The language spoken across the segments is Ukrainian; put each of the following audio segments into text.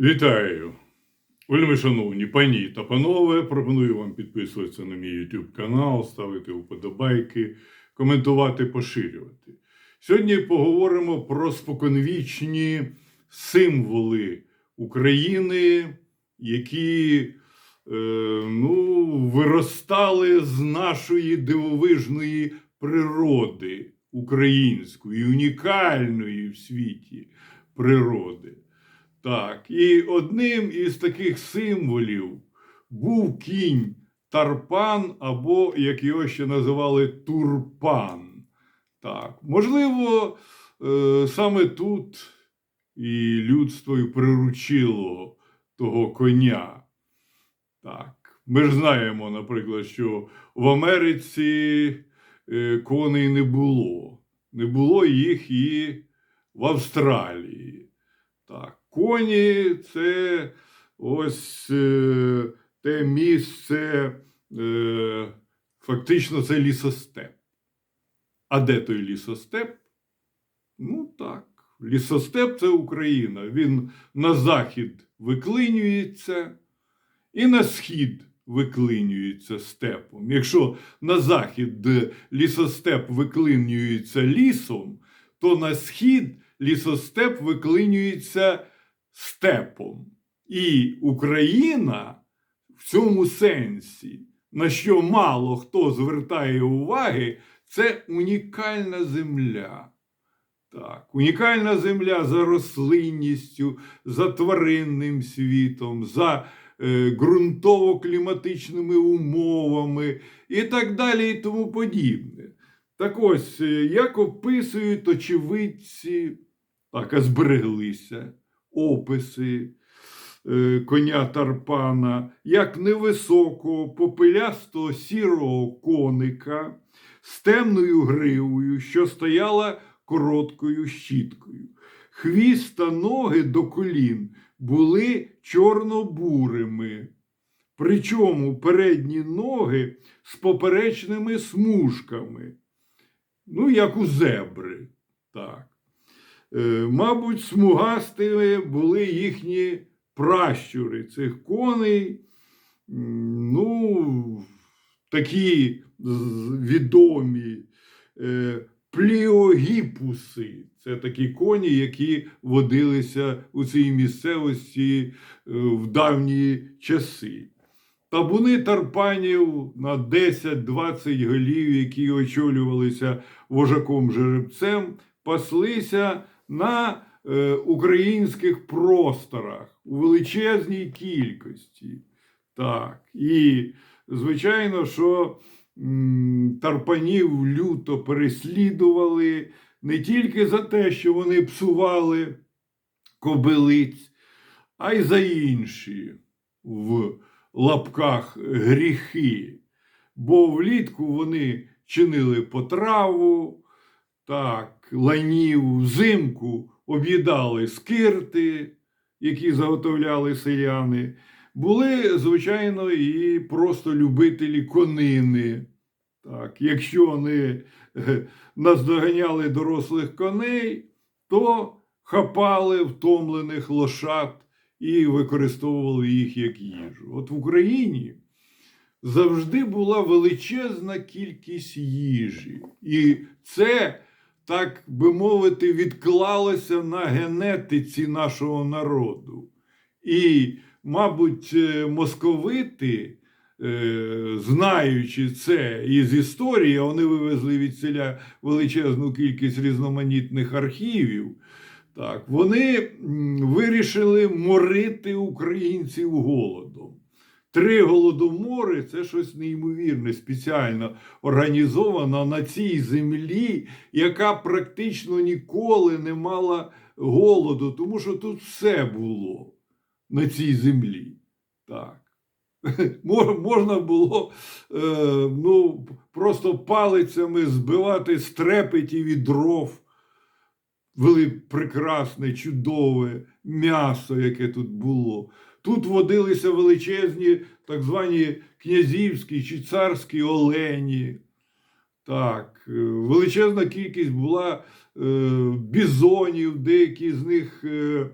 Вітаю! Вельми шановні пані та панове, пропоную вам підписуватися на мій YouTube канал, ставити вподобайки, коментувати, поширювати. Сьогодні поговоримо про споконвічні символи України, які е, ну, виростали з нашої дивовижної природи української, унікальної в світі природи. Так, і одним із таких символів був кінь Тарпан, або, як його ще називали, Турпан. Так, можливо, е, саме тут і людство і приручило того коня. Так, ми ж знаємо, наприклад, що в Америці е, коней не було. Не було їх і в Австралії. Так, коні це ось е, те місце, е, фактично це лісостеп. А де той лісостеп? Ну так, лісостеп це Україна. Він на захід виклинюється і на схід виклинюється степом. Якщо на захід лісостеп виклинюється лісом, то на схід лісостеп виклинюється степом. І Україна в цьому сенсі, на що мало хто звертає уваги, це унікальна земля. Так, унікальна земля за рослинністю, за тваринним світом, за е, ґрунтово-кліматичними умовами і так далі, і тому подібне. Так ось, е, як описують очевидці, так, а збереглися описи е, коня Тарпана, як невисокого, попелястого сірого коника з темною гривою, що стояла короткою щіткою. Хвіст та ноги до колін були чорно-бурими. Причому передні ноги з поперечними смужками. Ну, як у зебри. Так. Е, мабуть, смугастими були їхні пращури цих коней. Ну, такі відомі е, пліогіпуси. Це такі коні, які водилися у цій місцевості е, в давні часи. Табуни тарпанів на 10-20 голів, які очолювалися вожаком жеребцем, паслися на е, українських просторах у величезній кількості. Так, і звичайно, що тарпанів люто переслідували не тільки за те, що вони псували кобилиць, а й за інші в лапках гріхи. Бо влітку вони чинили потраву, так, ланів, взимку об'їдали скирти, які заготовляли селяни. Були, звичайно, і просто любителі конини. Так, якщо вони е, наздоганяли дорослих коней, то хапали втомлених лошад і використовували їх як їжу. От в Україні завжди була величезна кількість їжі. І це, так би мовити, відклалося на генетиці нашого народу. І, мабуть, е, московити, е, знаючи це із історії, вони вивезли від селя величезну кількість різноманітних архівів. Так, вони вирішили морити українців голодом. Три голодомори це щось неймовірне, спеціально організовано на цій землі, яка практично ніколи не мала голоду, тому що тут все було на цій землі. Так. Можна було е, ну, просто палицями збивати стрепеті від дров вели прекрасне, чудове м'ясо, яке тут було. Тут водилися величезні так звані князівські чи царські олені. Так, е, величезна кількість була е, бізонів, деякі з них, е,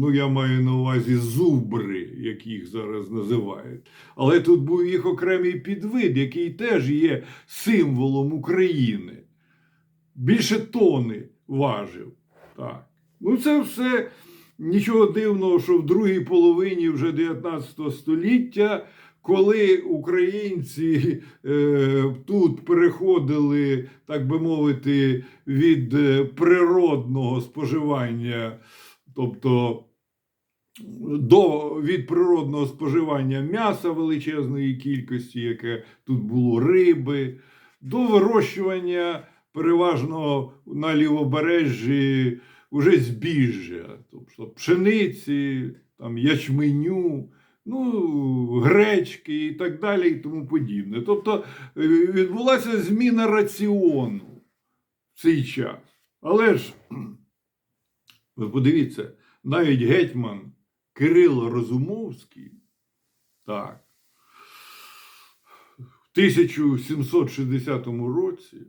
ну я маю на увазі зубри, як їх зараз називають. Але тут був їх окремий підвид, який теж є символом України. Більше тони важив. Так. Ну, це все нічого дивного, що в другій половині вже 19 століття, коли українці е, тут переходили, так би мовити, від е, природного споживання, тобто до, від природного споживання м'яса величезної кількості, яке тут було риби, до вирощування переважно на лівобережжі уже збіжжя, тобто пшениці, там, ячменю, ну, гречки і так далі, і тому подібне. Тобто е, відбулася зміна раціону в цей час. Але ж, ви подивіться, навіть гетьман Кирило Розумовський, так, в 1760 році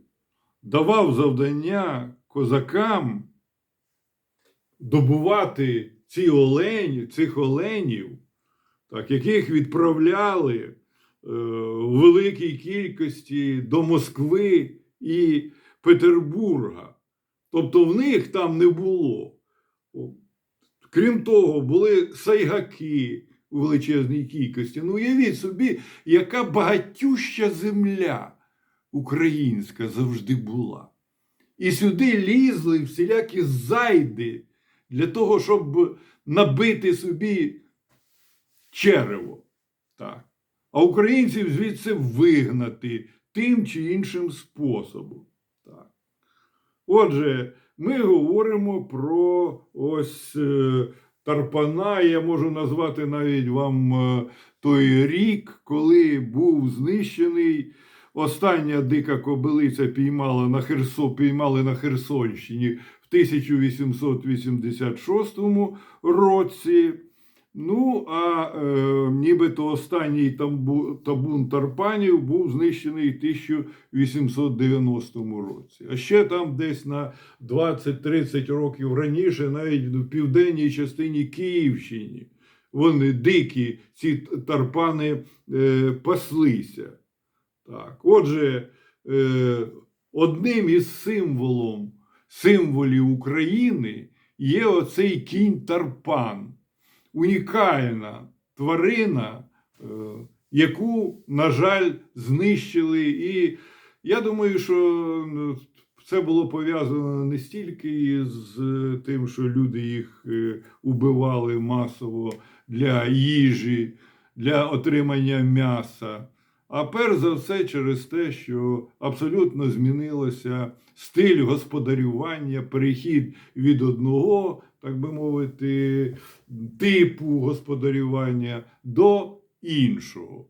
давав завдання козакам добувати ці олені, цих оленів, так, яких відправляли е, в великій кількості до Москви і Петербурга. Тобто в них там не було. Крім того, були сайгаки у величезній кількості. Ну, уявіть собі, яка багатюща земля українська завжди була. І сюди лізли всілякі зайди для того, щоб набити собі черево. Так. А українців звідси вигнати тим чи іншим способом. Так. Отже, ми говоримо про ось е, Тарпана. Я можу назвати навіть вам е, той рік, коли був знищений. Остання дика кобилиця піймала на Херсо, піймали на Херсонщині 1886 році. Ну, а е, нібито останній тамбу, табун тарпанів був знищений в 1890 році. А ще там десь на 20-30 років раніше, навіть в південній частині Київщини, вони дикі, ці тарпани е, паслися. Так, отже, е, одним із символом, символів України є оцей кінь Тарпан, унікальна тварина, е, яку, на жаль, знищили. І я думаю, що це було пов'язано не стільки з тим, що люди їх е, убивали масово для їжі, для отримання м'яса. А перш за все через те, що абсолютно змінилося стиль господарювання, перехід від одного, так би мовити, типу господарювання до іншого.